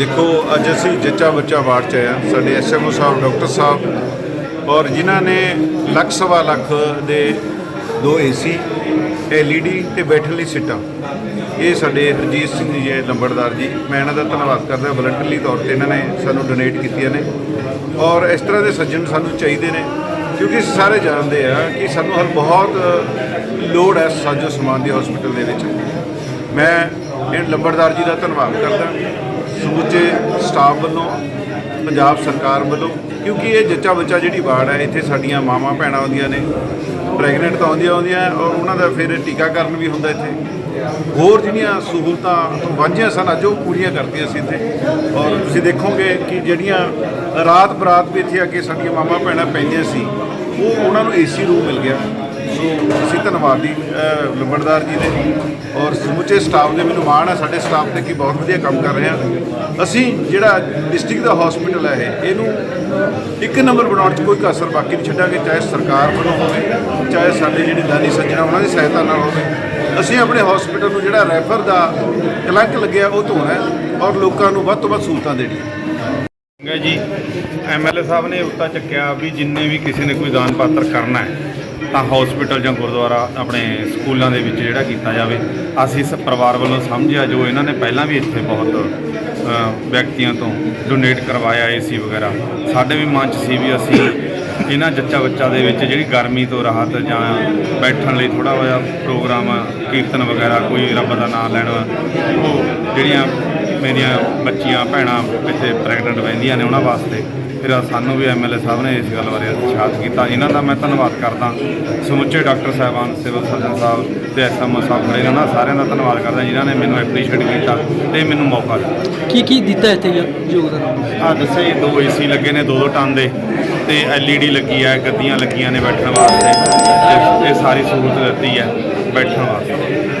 ਦੇਖੋ, ਅੱਜ ਅਸੀਂ ਜੱਚਾ ਬੱਚਾ ਵਾਰਡ ਚ ਆਇਆ ਸਾਡੇ ਐਸਐਮਓ ਸਾਹਿਬ, ਡਾਕਟਰ ਸਾਹਿਬ ਔਰ ਜਿਨ੍ਹਾਂ ਨੇ ਲੱਖ ਸਵਾ ਲੱਖ ਦੇ ਦੋ ਏਸੀ ਐਲਈਡੀ ਤੇ ਬੈਠਣ ਲਈ ਸੀਟਾਂ। ਇਹ ਸਾਡੇ ਹਰਜੀਤ ਸਿੰਘ ਜੀ ਲੰਬੜਦਾਰ ਜੀ। ਮੈਂ ਇਹਨਾਂ ਦਾ ਧੰਨਵਾਦ ਕਰਦਾ। ਵਲੰਟਰਲੀ ਤੌਰ ਤੇ ਇਹਨਾਂ ਨੇ ਸਾਨੂੰ ਡੋਨੇਟ ਕੀਤੀਆਂ ਨੇ। ਔਰ ਇਸ ਤਰ੍ਹਾਂ ਦੇ ਸੱਜਣ ਸਾਨੂੰ ਚਾਹੀਦੇ ਨੇ, ਕਿਉਂਕਿ ਸਾਰੇ ਜਾਣਦੇ ਆ ਕਿ ਸਾਨੂੰ ਹਰ ਬਹੁਤ ਲੋੜ ਹੈ ਸਾਜੋ ਸਮਾਨ ਦੇ ਹਸਪੀਟਲ ਦੇ ਵਿੱਚ। ਮੈਂ ਇਹ ਲੰਬੜਦਾਰ ਜੀ ਦਾ ਧੰਨਵਾਦ ਕਰਦਾ। ਸਮੁੱਚੇ ਸਟਾਫ ਵੱਲੋਂ, ਪੰਜਾਬ ਸਰਕਾਰ ਵੱਲੋਂ, ਕਿਉਂਕਿ ਇਹ ਜੱਚਾ ਬੱਚਾ ਜਿਹੜੀ ਵਾਰਡ ਹੈ, ਇੱਥੇ ਸਾਡੀਆਂ ਮਾਵਾਂ ਭੈਣਾਂ ਆਉਂਦੀਆਂ ਨੇ, ਪ੍ਰੈਗਨੈਂਟ ਤਾਂ ਆਉਂਦੀਆਂ ਆਉਂਦੀਆਂ ਔਰ ਉਹਨਾਂ ਦਾ ਫਿਰ ਟੀਕਾਕਰਨ ਵੀ ਹੁੰਦਾ ਇੱਥੇ। ਹੋਰ ਜਿਹੜੀਆਂ ਸਹੂਲਤਾਂ ਤੋਂ ਵਾਂਝੀਆਂ ਸਨ, ਅੱਜ ਉਹ ਪੂਰੀਆਂ ਕਰਤੀਆਂ ਸੀ ਇੱਥੇ। ਔਰ ਤੁਸੀਂ ਦੇਖੋਗੇ ਕਿ ਜਿਹੜੀਆਂ ਰਾਤ ਬਰਾਤ ਵੀ ਇੱਥੇ ਆ ਕੇ ਸਾਡੀਆਂ ਮਾਵਾਂ ਭੈਣਾਂ ਪੈਂਦੀਆਂ ਸੀ, ਉਹ ਉਹਨਾਂ ਨੂੰ ਏਸੀ ਰੂਮ ਮਿਲ ਗਿਆ। ਸੋ ਧੰਨਵਾਦੀ ਅਹ, ਲੰਬੜਦਾਰ ਜੀ ਦੇ। ਔਰ ਸਮੁੱਚੇ ਸਟਾਫ ਦੇ ਮੈਨੂੰ ਮਾਣ ਹੈ ਸਾਡੇ ਸਟਾਫ ਤੇ ਕਿ ਬਹੁਤ ਵਧੀਆ ਕੰਮ ਕਰ ਰਹੇ ਆ। ਅਸੀਂ ਜਿਹੜਾ ਡਿਸਟ੍ਰਿਕਟ ਦਾ ਹਸਪੀਟਲ ਹੈ ਇਹ ਇਹਨੂੰ ਇੱਕ ਨੰਬਰ ਬਣਾਉਣ 'ਚ ਕੋਈ ਕਸਰ ਬਾਕੀ ਨਹੀਂ ਛੱਡਾਂਗੇ ਚਾਹੇ ਸਰਕਾਰ ਵੱਲੋਂ ਹੋਵੇ ਚਾਹੇ ਸਾਡੇ ਜਿਹੜੇ ਦਾਨੀ ਸੱਜਣਾ ਉਹਨਾਂ ਦੀ ਸਹਾਇਤਾ ਨਾਲ ਹੋਵੇ। ਅਸੀਂ ਆਪਣੇ ਹਸਪੀਟਲ ਨੂੰ ਜਿਹੜਾ ਰੈਫਰ ਦਾ ਕਲੰਕ ਲੱਗਿਆ ਉਹ ਧੋਣਾ ਔਰ ਲੋਕਾਂ ਨੂੰ ਵੱਧ ਤੋਂ ਵੱਧ ਸਹੂਲਤਾਂ ਦੇਣੀਆਂ। ਹੈ ਜੀ ਐਮਐਲਏ ਸਾਹਿਬ ਨੇ ਉੱਤਾ ਚੱਕਿਆ ਵੀ ਜਿੰਨੇ ਵੀ ਕਿਸੇ ਨੇ ਕੋਈ ਦਾਨ ਪਾਤਰ ਕਰਨਾ ਹੈ ਤਾਂ ਹਸਪੀਟਲ ਜਾਂ ਗੁਰਦੁਆਰਾ ਆਪਣੇ ਸਕੂਲਾਂ ਦੇ ਵਿੱਚ ਜਿਹੜਾ ਕੀਤਾ ਜਾਵੇ, ਅਸੀਂ ਇਸ ਪਰਿਵਾਰ ਵੱਲੋਂ ਸਮਝਿਆ ਜੋ ਇਹਨਾਂ ਨੇ ਪਹਿਲਾਂ ਵੀ ਇੱਥੇ ਬਹੁਤ ਵਿਅਕਤੀਆਂ ਤੋਂ ਡੋਨੇਟ ਕਰਵਾਇਆ ਏਸੀ ਵਗੈਰਾ। ਸਾਡੇ ਵੀ ਮਨ 'ਚ ਸੀ ਵੀ ਅਸੀਂ ਇਹਨਾਂ ਜੱਚਾ ਬੱਚਾ ਦੇ ਵਿੱਚ ਜਿਹੜੀ ਗਰਮੀ ਤੋਂ ਰਾਹਤ ਜਾਂ ਬੈਠਣ ਲਈ ਥੋੜਾ ਜਿਹਾ ਪ੍ਰੋਗਰਾਮ ਕੀਰਤਨ ਵਗੈਰਾ ਕੋਈ ਰੱਬ ਦਾ ਨਾਮ ਲੈਣਾ, ਉਹ ਜਿਹੜੀਆਂ ਮੇਰੀਆਂ ਬੱਚੀਆਂ ਭੈਣਾਂ ਇੱਥੇ ਪ੍ਰੈਗਨੈਂਟ ਰਹਿੰਦੀਆਂ ਨੇ ਉਹਨਾਂ ਵਾਸਤੇ। ਫਿਰ ਸਾਨੂੰ ਵੀ ਐਮਐਲਏ ਸਾਹਿਬ ਨੇ ਇਸ ਗੱਲ ਬਾਰੇ ਉਤਸ਼ਾਹਤ ਕੀਤਾ। ਇਹਨਾਂ ਦਾ ਮੈਂ ਧੰਨਵਾਦ ਕਰਦਾ। ਸਮੁੱਚੇ ਡਾਕਟਰ ਸਾਹਿਬਾਨ ਸਿਵਲ ਸਰਜਨ ਸਾਹਿਬ ਤੇ ਐਸਐਮਓ ਸਾਹਿਬ ਖੜੇ ਨੇ। ਉਹਨਾਂ ਸਾਰਿਆਂ ਦਾ ਧੰਨਵਾਦ ਕਰਦਾ ਜਿਨ੍ਹਾਂ ਨੇ ਮੈਨੂੰ ਐਪਰੀਸ਼ੀਏਟ ਕੀਤਾ ਤੇ ਮੈਨੂੰ ਮੌਕਾ ਦਿੱਤਾ। ਕੀ ਕੀ ਦਿੱਤਾ ਇੱਥੇ ਯੋਗਦਾਨ? ਆ ਦੱਸਿਆ ਜੀ ਦੋ ਏਸੀ ਲੱਗੇ ਨੇ ਦੋ ਦੋ ਟਨ ਦੇ ਤੇ ਐਲਈਡੀ ਲੱਗੀ ਹੈ ਗੱਦੀਆਂ ਲੱਗੀਆਂ ਨੇ ਬੈਠਣ ਵਾਸਤੇ ਇਹ ਸਾਰੀ ਸਹੂਲਤ ਦਿੱਤੀ ਹੈ ਬੈਠਣ ਵਾਸਤੇ।